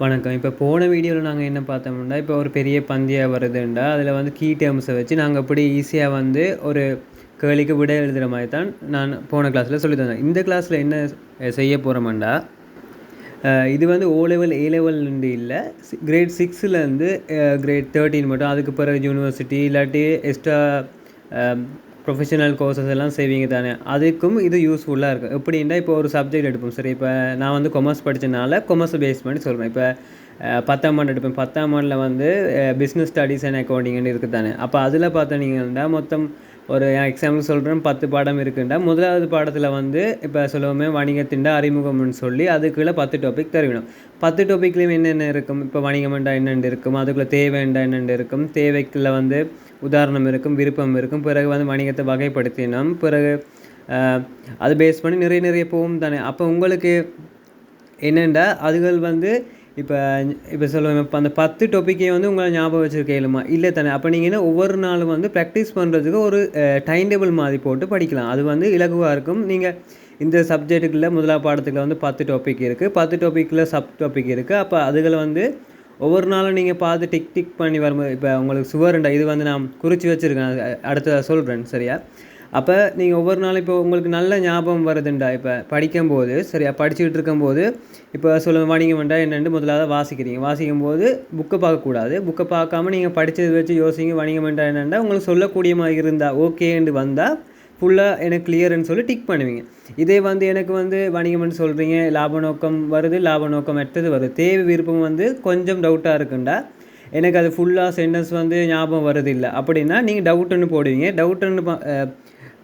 வணக்கம். இப்போ போன வீடியோவில் நாங்கள் என்ன பார்த்தோம்னா இப்போ ஒரு பெரிய பந்தியாக வருதுண்டா. அதில் வந்து கீ டேர்ம்ஸை வச்சு நாங்கள் எப்படி ஈஸியாக வந்து ஒரு கேளிக்கு விட எழுதுகிற மாதிரி தான் நான் போன கிளாஸில் சொல்லி தந்தேன். இந்த கிளாஸில் என்ன செய்ய போகிறோம்டா இது வந்து ஓ லெவல் ஏ லெவல்னு இல்லை. கிரேட் சிக்ஸ்லேருந்து கிரேட் தேர்ட்டின் மட்டும். அதுக்கு பிறகு யூனிவர்சிட்டி இல்லாட்டி எக்ஸ்ட்ரா ப்ரொஃபஷனல் கோர்சஸ் எல்லாம் செய்வீங்க தானே? அதுக்கும் இது யூஸ்ஃபுல்லாக இருக்கும். எப்படின்னா இப்போ ஒரு சப்ஜெக்ட் எடுப்போம். சரி இப்போ நான் வந்து கொமர்ஸ் படித்தனால கொமர்ஸ் பேஸ் பண்ணி சொல்கிறேன் இப்போ பத்தாம் ஆண்டு எடுப்பேன். பத்தாம் ஆண்டில் வந்து பிஸ்னஸ் ஸ்டடீஸ் அண்ட் அக்கௌண்டிங்னு இருக்குது தானே. அப்போ அதில் பார்த்தீங்கன்னா மொத்தம் ஒரு எக்ஸாம்பிள் சொல்கிறேன் பத்து பாடம் இருக்குண்டா முதலாவது பாடத்தில் வந்து இப்போ சொல்லுவோமே வணிகத்தின்டா அறிமுகம்னு சொல்லி அதுக்குள்ளே பத்து டாபிக் தருவிடும். பத்து டாப்பிக்லேயும் என்னென்ன இருக்கும்? இப்போ வணிகம்ண்டா என்னென்று இருக்கும்? அதுக்குள்ளே தேவைண்டா என்னென்று இருக்கும்? தேவைக்குள்ள வந்து உதாரணம் இருக்கும் விருப்பம் இருக்கும். பிறகு வந்து வணிகத்தை வகைப்படுத்தினோம். பிறகு அது பேஸ் பண்ணி நிறைய நிறைய போகும் தானே. அப்போ உங்களுக்கு என்னென்னா அதுகள் வந்து இப்போ இப்போ சொல்லுவேன் இப்போ அந்த பத்து டாப்பிக்கே வந்து உங்களை ஞாபகம் வச்சுருக்கேலுமா இல்லை தானே. அப்போ நீங்கள் என்ன ஒவ்வொரு நாளும் வந்து ப்ராக்டிஸ் பண்ணுறதுக்கு ஒரு டைம் டேபிள் மாதிரி போட்டு படிக்கலாம். அது வந்து இலகுவாக இருக்கும். நீங்கள் இந்த சப்ஜெக்ட்டுக்குள்ள முதலா பாடத்துக்குள்ள வந்து பத்து டாபிக் இருக்குது பத்து டாப்பிக்கில் சப் டாபிக் இருக்குது அப்போ அதுகளை வந்து ஒவ்வொரு நாளும் நீங்கள் பார்த்து டிக் டிக் பண்ணி வரும்போது இப்போ உங்களுக்கு சுவருண்டா இது வந்து நான் குறித்து வச்சுருக்கேன். அடுத்த சொல்கிறேன் சரியா? அப்போ நீங்கள் ஒவ்வொரு நாளும் இப்போ உங்களுக்கு நல்ல ஞாபகம் வருதுண்டா இப்போ படிக்கும்போது? சரியா படிச்சுக்கிட்டு இருக்கும்போது இப்போ சொல்ல வணிகம் வேண்டாம் என்னென்று முதலாவது வாசிக்கிறீங்க. வாசிக்கும் போது புக்கை பார்க்கக்கூடாது. புக்கை பார்க்காம நீங்கள் படித்தது வச்சு யோசிங்க வணிகம் வேண்டாம் என்னென்னா உங்களுக்கு சொல்லக்கூடிய மாதிரி இருந்தால் ஓகேன்னு வந்தால் ஃபுல்லாக எனக்கு கிளியர்னு சொல்லி டிக் பண்ணுவீங்க. இதே வந்து எனக்கு வந்து வணிகம்னு சொல்கிறீங்க லாப நோக்கம் வருது லாப நோக்கம் எட்டது வருது. தேவை விருப்பம் வந்து கொஞ்சம் டவுட்டாக இருக்குண்டா? எனக்கு அது ஃபுல்லாக சென்டென்ஸ் வந்து ஞாபகம் வருது இல்லை அப்படின்னா நீங்கள் டவுட்டுன்னு போடுவீங்க. டவுட்டுன்னு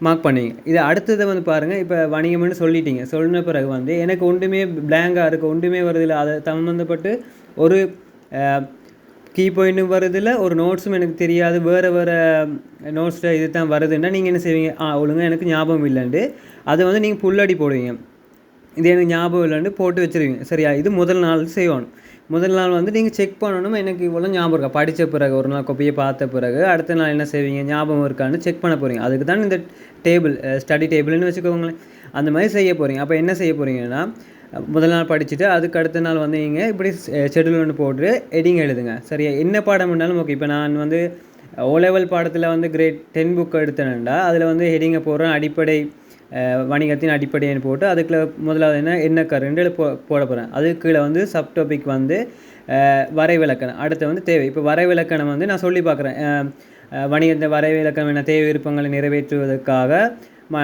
மார்க் பண்ணுவீங்க இது அடுத்ததை வந்து பாருங்கள் இப்போ வணிகம்னு சொல்லிட்டீங்க. சொன்ன பிறகு வந்து எனக்கு ஒன்றுமே பிளாங்காக இருக்குது ஒன்றுமே வருதில்லை அதை சம்மந்தப்பட்டு ஒரு கீ பாயிண்ட்டும் வருதில்ல ஒரு நோட்ஸும் எனக்கு தெரியாது. வேறு வேறு நோட்ஸில் இது தான் வருதுன்னா நீங்கள் என்ன செய்வீங்க? ஆ ஒழுங்காக எனக்கு ஞாபகம் இல்லைன்ட்டு. அதை வந்து நீங்கள் புல்லடி போடுவீங்க. இது எனக்கு ஞாபகம் இல்லைன்னு போட்டு வச்சுருவீங்க. சரியா? இது முதல் நாள் செய்வோம் முதல் நாள் வந்து நீங்கள் செக் பண்ணணும். எனக்கு இவ்வளோ ஞாபகம் இருக்கா? படித்த பிறகு ஒரு நாள் கொப்பியை பார்த்த பிறகு அடுத்த நாள் என்ன செய்வீங்க? ஞாபகம் இருக்கான்னு செக் பண்ண போகிறீங்க அதுக்கு தான் இந்த டேபிள் ஸ்டடி டேபிள்னு வச்சுக்கோங்களேன். அந்த மாதிரி செய்ய போகிறீங்க அப்போ என்ன செய்ய போகிறீங்கன்னா முதல் நாள் படிச்சுட்டு அதுக்கு அடுத்த நாள் வந்து நீங்கள் இப்படி ஷெடியூல் ஒன்று போட்டு எடிங் எழுதுங்க. சரியா? என்ன பாடம் பண்ணாலும் ஓகே இப்போ நான் வந்து ஓ லெவல் பாடத்தில் வந்து கிரேட் டென் புக் எடுத்தேன்டா. அதில் வந்து ஹெடிங்கை போடுறேன். அடிப்படை வணிகத்தின் அடிப்படையின் போட்டு அதுக்குள்ள முதலாவது என்ன என்ன கருண்டு போ போட போகிறேன் அதுக்கு கீழே வந்து சப் டாபிக் வந்து வரைவிலக்கணம். அடுத்து வந்து தேவை. இப்போ வரைவிலக்கணம் வந்து நான் சொல்லி பார்க்குறேன். வணிகத்தை வரைவிலக்கணம் என்ன? தேவை விருப்பங்களை நிறைவேற்றுவதற்காக ம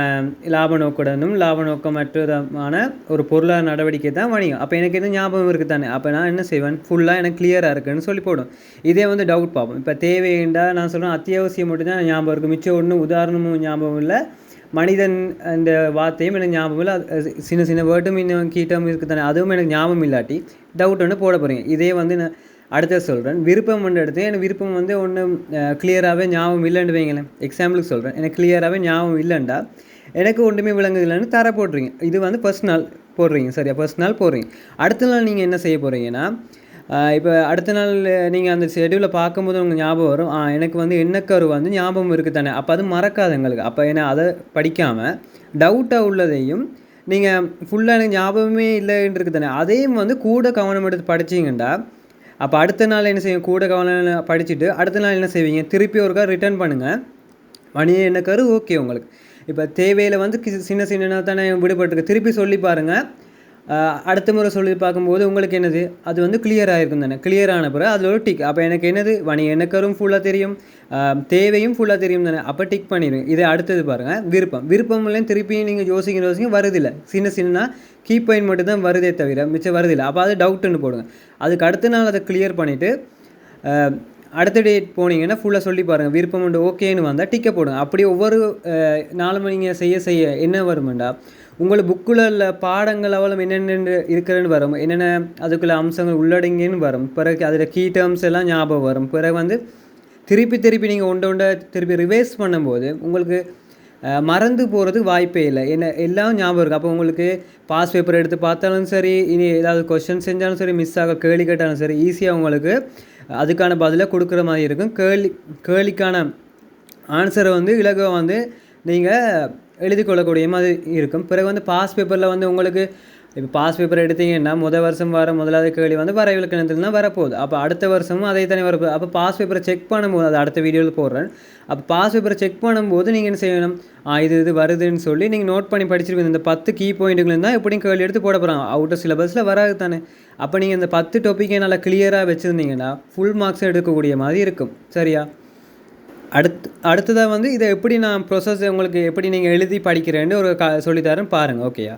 லாப நோக்குடனும் லாப நோக்கமற்றமான ஒரு பொருளாதார நடவடிக்கை தான் வணிகம். அப்போ எனக்கு எதுவும் ஞாபகம் இருக்குது தானே அப்போ நான் என்ன செய்வேன்? ஃபுல்லாக எனக்கு கிளியராக இருக்குன்னு சொல்லி போடும். இதே வந்து டவுட் பார்ப்போம் இப்போ தேவைண்டா நான் சொல்கிறேன் அத்தியாவசியம் மட்டும்தான் ஞாபகம் இருக்குது மிச்சம் ஒன்றும் உதாரணமும் ஞாபகம் இல்லை. மனிதன் அந்த வார்த்தையும் எனக்கு ஞாபகம் இல்லை. சின்ன சின்ன வேர்டும் இன்னும் கீட்டம் இருக்குது தானே. அதுவும் எனக்கு ஞாபகம் இல்லாட்டி டவுட் ஒன்று போட போகிறீங்க இதே வந்து நான் அடுத்த சொல்கிறேன் விருப்பம் ஒன்று எடுத்து எனக்கு விருப்பம் வந்து ஒன்றும் கிளியராகவே ஞாபகம் இல்லைன்னு வைங்களேன். எக்ஸாம்பிளுக்கு சொல்கிறேன் எனக்கு கிளியராகவே ஞாபகம் இல்லைண்டா. எனக்கு ஒன்றுமே விளங்குது இல்லைன்னு தர போடுறீங்க இது வந்து ஃபர்ஸ்ட் நாள் போடுறீங்க. சரியா? ஃபர்ஸ்ட் நாள் போடுறீங்க. அடுத்த நாள் நீங்கள் என்ன செய்ய போகிறீங்கன்னா இப்போ அடுத்த நாள் நீங்கள் அந்த ஷெடியூலை பார்க்கும்போது உங்களுக்கு ஞாபகம் வரும். எனக்கு வந்து எண்ணக்கரு வந்து ஞாபகம் இருக்குது தானே. அப்போ அது மறக்காது எங்களுக்கு. அப்போ ஏன்னா அதை படிக்காமல் டவுட்டாக உள்ளதையும் நீங்கள் ஃபுல்லாக எனக்கு ஞாபகமே இல்லைன்னு இருக்குது தானே. அதையும் வந்து கூட கவனம் எடுத்து படிச்சிங்கண்டா அப்போ அடுத்த நாள் என்ன செய்யும்? கூட கவனம் படிச்சுட்டு அடுத்த நாள் என்ன செய்வீங்க? திருப்பி ஒருக்கா ரிட்டர்ன் பண்ணுங்கள் வணிக எண்ணக்கரு ஓகே உங்களுக்கு. இப்போ தேவையில் வந்து சின்ன சின்ன தானே விடுபட்டுருக்கு. திருப்பி சொல்லி பாருங்கள் அடுத்த முறை சொல்லி பார்க்கும்போது உங்களுக்கு என்னது? அது வந்து கிளியர் ஆகிருக்கும் தானே. கிளியர் ஆன பிறகு அதில் ஒரு டிக் அப்போ எனக்கு என்னது? வணிக எனக்கரும் ஃபுல்லாக தெரியும். தேவையும் ஃபுல்லாக தெரியும் தானே. அப்போ டிக் பண்ணிடுங்க இதை அடுத்தது பாருங்கள் விருப்பம். விருப்பம்லையும் திருப்பியும் நீங்கள் யோசிக்க யோசிக்க வருதில்லை. சின்ன சின்ன கீ பாயிண்ட் மட்டும் தான் வருதே தவிர மிச்சம் வருதில்லை. அப்போ அது டவுட்டுன்னு போடுங்க. அதுக்கு அடுத்த நாள் அதை கிளியர் பண்ணிவிட்டு அடுத்த டேட் போனீங்கன்னா ஃபுல்லாக சொல்லி பாருங்கள் விருப்பம் உண்டு ஓகேன்னு வந்தால் டிக்கை போடுங்க. அப்படி ஒவ்வொரு நாலு நீங்கள் செய்ய செய்ய என்ன வருமெண்டா உங்களை புக்கில் உள்ள பாடங்கள் அவ்வளோ என்னென்ன இருக்கிறேன்னு வரும். என்னென்ன அதுக்குள்ள அம்சங்கள் உள்ளடங்கின்னு வரும். பிறகு அதில் கீ டேர்ம்ஸ் எல்லாம் ஞாபகம் வரும். பிறகு வந்து திருப்பி திருப்பி நீங்கள் ஒன்று ஒன்றை திருப்பி ரிவைஸ் பண்ணும்போது உங்களுக்கு மறந்து போகிறதுக்கு வாய்ப்பே இல்லை. என்ன எல்லாம் ஞாபகம் இருக்குது அப்போ உங்களுக்கு பாஸ் பேப்பர் எடுத்து பார்த்தாலும் சரி இனி ஏதாவது கொஸ்டின் செஞ்சாலும் சரி மிஸ் ஆக கேள்வி கேட்டாலும் சரி ஈஸியாக உங்களுக்கு அதுக்கான பதிலை கொடுக்குற மாதிரி இருக்கும். கேள்வி கேள்விக்கான ஆன்சரை வந்து இலகுவாக வந்து நீங்கள் எழுதி கொள்ளக்கூடிய மாதிரி இருக்கும். பிறகு வந்து பாஸ் பேப்பரில் வந்து உங்களுக்கு இப்போ பாஸ் பேப்பர் எடுத்தீங்கன்னா முதல் வருஷம் வர முதலாவது கேள்வி வந்து வர கிணத்துல தான் வரப்போகுது. அப்போ அடுத்த வருஷமும் அதே தானே வரப்போகுது. அப்போ பாஸ் பேப்பரை செக் பண்ணும்போது அது அடுத்த வீடியோவில் போடுறேன். அப்போ பாஸ் பேப்பரை செக் பண்ணும்போது நீங்கள் என்ன செய்யணும்? ஆ இது இது வருதுன்னு சொல்லி நீங்கள் நோட் பண்ணி படிச்சிருக்கீங்க இந்த பத்து கீ பாயிண்ட்டுகள் தான் எப்படியும் கேள்வி எடுத்து போட போகிறாங்க அவுட்டர் சிலபஸில் வராது தானே. அப்போ நீங்கள் இந்த பத்து டாப்பிக்கை நல்லா கிளியராக வச்சுருந்தீங்கன்னா ஃபுல் மார்க்ஸ் எடுக்கக்கூடிய மாதிரி இருக்கும். சரியா? அடுத்து அடுத்ததாக வந்து இதை எப்படி நான் ப்ரொசஸ் உங்களுக்கு எப்படி நீங்கள் எழுதி படிக்கிறேன்னு ஒரு க சொல்லித்தரேன் பாருங்கள் ஓகேயா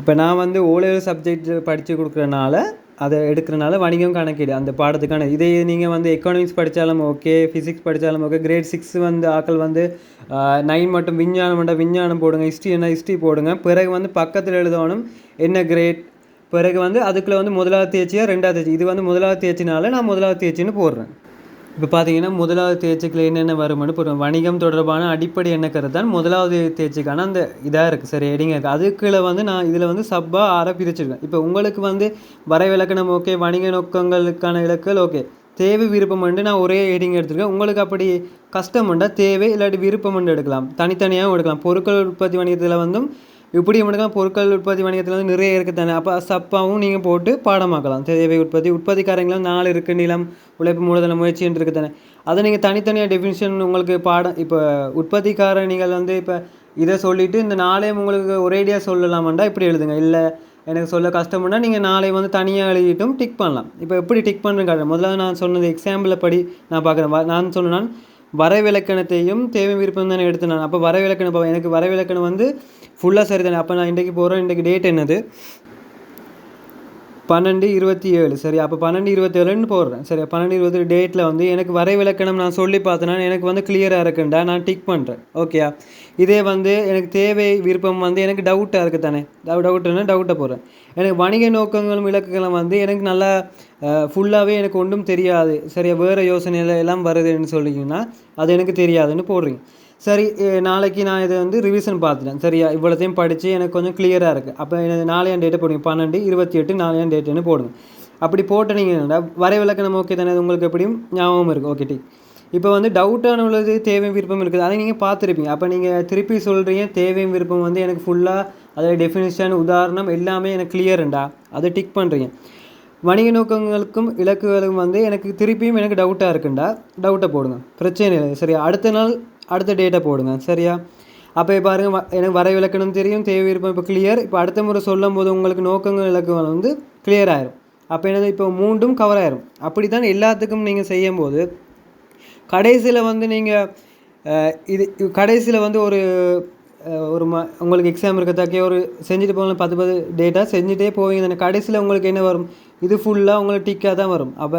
இப்போ நான் வந்து ஓலெவல் சப்ஜெக்ட் படித்து கொடுக்குறனால அதை எடுக்கிறனால வணிகம் கணக்கீடு அந்த பாடத்துக்கான இதே நீங்கள் வந்து எக்கனாமிக்ஸ் படித்தாலும் ஓகே ஃபிசிக்ஸ் படித்தாலும் ஓகே கிரேட் சிக்ஸ் வந்து ஆக்கள் வந்து நைன் மட்டும் விஞ்ஞானம் மட்டும் விஞ்ஞானம் போடுங்க ஹிஸ்ட்ரி என்ன ஹிஸ்ட்ரி போடுங்க பிறகு வந்து பக்கத்தில் எழுதணும் என்ன கிரேட் பிறகு வந்து அதுக்குள்ளே வந்து முதலாவது தேய்ச்சியாக ரெண்டாவது தேய்ச்சி இது வந்து முதலாவது தேய்ச்சினால நான் முதலாவது தேய்ச்சின்னு போடுறேன். இப்போ பார்த்தீங்கன்னா முதலாவது தேர்ச்சிக்கில் என்னென்ன வருமானு இப்போ வணிகம் தொடர்பான அடிப்படை என்ன தான் முதலாவது தேர்ச்சிக்கான அந்த இதாக இருக்குது சரி எடிங்க இருக்குது அதுக்குள்ள வந்து நான் இதில் வந்து சப்பாக ஆற பிரிச்சிருக்கேன். இப்போ உங்களுக்கு வந்து வரைவிலக்கணம் ஓகே வணிக நோக்கங்களுக்கான இலக்குகள் ஓகே. தேவை விருப்பம் வந்து நான் ஒரே ஹெடிங் எடுத்துருக்கேன். உங்களுக்கு அப்படி கஷ்டம்ண்டா தேவை இல்லாட்டி விருப்பம் எடுக்கலாம். தனித்தனியாகவும் எடுக்கலாம். பொருட்கள் உற்பத்தி வணிகத்தில் வந்தும் இப்படி மட்டும் பொருட்கள் உற்பத்தி வணிகத்தில் வந்து நிறைய இருக்குது தானே. அப்போ சப்பாவும் நீங்கள் போட்டு பாடமாக்கலாம். தேவை உற்பத்தி உற்பத்திக்காரங்களும் நாலு இருக்குது நிலம் உழைப்பு மூலதன முயற்சின்னு இருக்குது தானே. அதை நீங்கள் தனித்தனியாக டெஃபினிஷன் உங்களுக்கு பாடம் இப்போ உற்பத்திக்கார நீங்கள் வந்து இப்போ இதை சொல்லிவிட்டு இந்த நாளையும் உங்களுக்கு ஒரேடியாக சொல்லலாமாண்டா? இப்படி எழுதுங்க. இல்லை எனக்கு சொல்ல கஷ்டம்னா நீங்கள் நாளை வந்து தனியாக எழுதிட்டும் டிக் பண்ணலாம். இப்போ எப்படி டிக் பண்ணுறேன் காட்டுறேன் முதல்ல நான் சொன்னது எக்ஸாம்பிளை படி நான் பார்க்குறேன். நான் சொன்னேன் வரவிலக்கணத்தையும் தேவை விருப்பம் தானே எடுத்து நான். அப்போ வரவிலக்கணம் எனக்கு வரவிலக்கணம் வந்து ஃபுல்லாக சரி தானே அப்போ நான் இன்றைக்கு போகிறேன் இன்றைக்கு டேட் என்னது? பன்னெண்டு இருபத்தி ஏழு. சரி அப்போ பன்னெண்டு இருபத்தி ஏழுன்னு போடுறேன். சரி பன்னெண்டு இருபத்தி டேட்டில் வந்து எனக்கு வரைவிலக்கணம் நான் சொல்லி பார்த்தேன்னா எனக்கு வந்து கிளியராக இருக்குண்டா நான் டிக் பண்ணுறேன் ஓகேயா இதே வந்து எனக்கு தேவை விருப்பம் வந்து எனக்கு டவுட்டாக இருக்குது தானே? டவுட்டுன்னா டவுட்டை போடுறேன். எனக்கு வணிக நோக்கங்களும் இலக்குகளும் வந்து எனக்கு நல்லா ஃபுல்லாகவே எனக்கு ஒன்றும் தெரியாது. சரியா? வேறு யோசனையில் எல்லாம் வருதுன்னு சொல்லிங்கன்னா அது எனக்கு தெரியாதுன்னு போடுறீங்க. சரி நாளைக்கு நான் இதை வந்து ரிவிஷன் பார்த்துட்டேன். சரியா? இவ்வளோத்தையும் படித்து எனக்கு கொஞ்சம் கிளியராக இருக்குது அப்போ எனக்கு நாளையான் டேட்டை போடுங்க. பன்னெண்டு இருபத்தி எட்டு நாளையான் டேட்டுன்னு போடுங்க. அப்படி போட்டு நீங்கள் வரை ஓகே தானே? உங்களுக்கு எப்படியும் ஞாபகம் இருக்குது ஓகே டி. இப்போ வந்து டவுட்டான உள்ளது தேவையும் விருப்பம் இருக்குது. அதை நீங்கள் பார்த்துருப்பீங்க. அப்போ நீங்கள் திருப்பி சொல்கிறீங்க தேவையும் விருப்பம் வந்து எனக்கு ஃபுல்லாக அதில் டெஃபினிஷன் உதாரணம் எல்லாமே எனக்கு கிளியருண்டா அதை டிக் பண்ணுறீங்க வணிக நோக்கங்களுக்கும் இலக்குகளுக்கும் வந்து எனக்கு திருப்பியும் எனக்கு டவுட்டாக இருக்குண்டா? டவுட்டை போடுங்க. பிரச்சனை இல்லை சரி அடுத்த நாள் அடுத்த டேட்டை போடுங்க சரியா? அப்போ பாருங்கள் எனக்கு வர விளக்கணும் தெரியும் தேவை விருப்பம் இப்போ கிளியர் இப்போ அடுத்த முறை சொல்லும் போது உங்களுக்கு நோக்கங்கள் இலக்குகள் வந்து கிளியர் ஆயிரும். அப்போ என்னது இப்போ மூண்டும் கவர் ஆயிரும். அப்படி தான் எல்லாத்துக்கும் நீங்கள் செய்யும் போது கடைசியில் வந்து நீங்கள் இது கடைசியில் வந்து ஒரு ஒரு ம உங்களுக்கு எக்ஸாம் இருக்கத்தாக்கே ஒரு செஞ்சுட்டு போகலாம் பத்து பத்து டேட்டா செஞ்சுட்டே போவீங்க தானே கடைசியில் உங்களுக்கு என்ன வரும்? இது ஃபுல்லாக உங்களுக்கு டிக்காக தான் வரும். அப்போ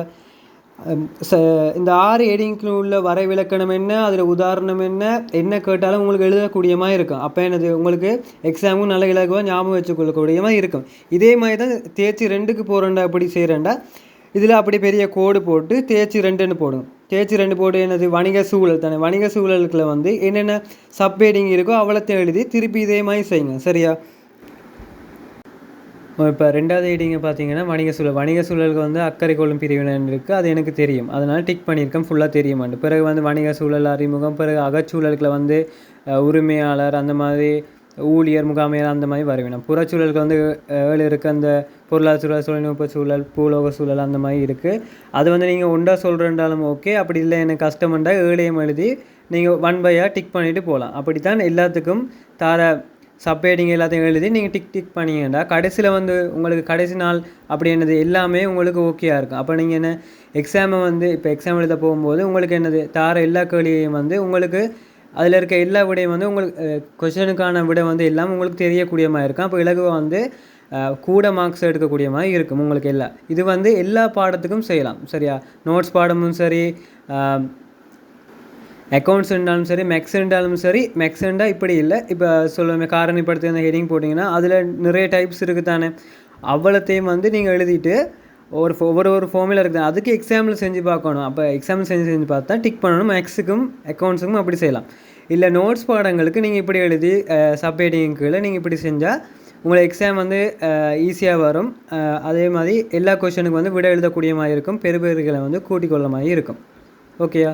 ச இந்த ஆறு ஏடிங்க்குள்ள உள்ள வரைவிலக்கணம் என்ன? அதில் உதாரணம் என்ன? என்ன கேட்டாலும் உங்களுக்கு எழுதக்கூடிய மாதிரி இருக்கும். அப்போ என்னது? உங்களுக்கு எக்ஸாமும் நல்ல இலகுவாக ஞாபகம் வச்சுக்கொள்ளக்கூடிய மாதிரி இருக்கும். இதே மாதிரி தான் தேய்ச்சி ரெண்டுக்கு போகிறேன்டா அப்படி செய்கிறேன்டா இதில் அப்படி பெரிய கோடு போட்டு தேய்ச்சி ரெண்டுன்னு போடும். தேய்ச்சி ரெண்டு போட்டு என்னது? வணிக சூழல் தானே. வணிக சூழலுக்குள்ள வந்து என்னென்ன சப் ஏடிங் இருக்கோ அவ்வளோத்தையும் எழுதி திருப்பி இதே மாதிரி செய்யுங்க. சரியா? இப்போ ரெண்டாவது ஐடிங்க பார்த்தீங்கன்னா வணிக சூழல். வணிக சூழலுக்கு வந்து அக்கறை கொள்ளும் பிரிவினர் இருக்குது அது எனக்கு தெரியும். அதனால் டிக் பண்ணியிருக்கேன். ஃபுல்லாக தெரிய மாட்டேன் பிறகு வந்து வணிக சூழல் அறிமுகம். பிறகு அகச்சூழலுக்குள்ள வந்து உரிமையாளர் அந்த மாதிரி ஊழியர் முகாமையர் அந்த மாதிரி வருவேன். புறச்சூழலுக்கு வந்து ஏழு இருக்குது அந்த பொருளாதார தொழில்நுட்ப சூழல் பூலோக சூழல் அந்த மாதிரி இருக்குது அது வந்து நீங்கள் ஒன்றா சொல்கிறேன்றாலும் ஓகே அப்படி இல்லை எனக்கு கஷ்டம்ண்டா ஏழையும் எழுதி நீங்கள் ஒன் பையாக டிக் பண்ணிவிட்டு போகலாம். அப்படித்தான் எல்லாத்துக்கும் தார சப்ஹெட்டிங் எல்லாத்தையும் எழுதி நீங்கள் டிக் டிக் பண்ணிங்கண்டா கடைசியில் வந்து உங்களுக்கு கடைசி நாள் அப்படி என்னது எல்லாமே உங்களுக்கு ஓகேயாக இருக்கும். அப்போ நீங்கள் என்ன எக்ஸாமை வந்து இப்போ எக்ஸாம் எழுத போகும்போது உங்களுக்கு என்னது தார எல்லா கேள்வியையும் வந்து உங்களுக்கு அதில் இருக்க எல்லா விடையும் வந்து உங்களுக்கு கொஷனுக்கான விடை வந்து எல்லாம் உங்களுக்கு தெரியக்கூடிய மாதிரி இருக்கும். அப்போ இலகுவாக வந்து கூட மார்க்ஸ் எடுக்கக்கூடிய மாதிரி இருக்கும் உங்களுக்கு எல்லாம் இது வந்து எல்லா பாடத்துக்கும் செய்யலாம். சரியா? நோட்ஸ் பாடமும் சரி அக்கௌண்ட்ஸ் இருந்தாலும் சரி மேக்ஸ் இருந்தாலும் சரி மேக்ஸ் இருந்தால் இப்படி இல்லை. இப்போ சொல்லுவேன் காரணிப்படுத்தி அந்த ஹெடிங் போட்டிங்கன்னா அதில் நிறைய டைப்ஸ் இருக்குது தானே அவ்வளோத்தையும் வந்து நீங்கள் எழுதிட்டு ஒரு ஒவ்வொரு ஒரு ஃபார்மில் இருக்குது. அதுக்கு எக்ஸாம்பிள் செஞ்சு பார்க்கணும். அப்போ எக்ஸாம்பிள் செஞ்சு செஞ்சு பார்த்தா டிக் பண்ணணும். மேக்ஸுக்கும் அக்கௌண்ட்ஸுக்கும் அப்படி செய்யலாம். இல்லை நோட்ஸ் பாடங்களுக்கு நீங்கள் இப்படி எழுதி சப்ஹெடிங் கீழே நீங்கள் இப்படி செஞ்சால் உங்களை எக்ஸாம் வந்து ஈஸியாக வரும். அதே மாதிரி எல்லா கொஷனுக்கும் வந்து விட எழுதக்கூடிய மாதிரி இருக்கும். பெருபெருகளை வந்து கூட்டிக்கொள்ள மாதிரி இருக்கும். ஓகேயா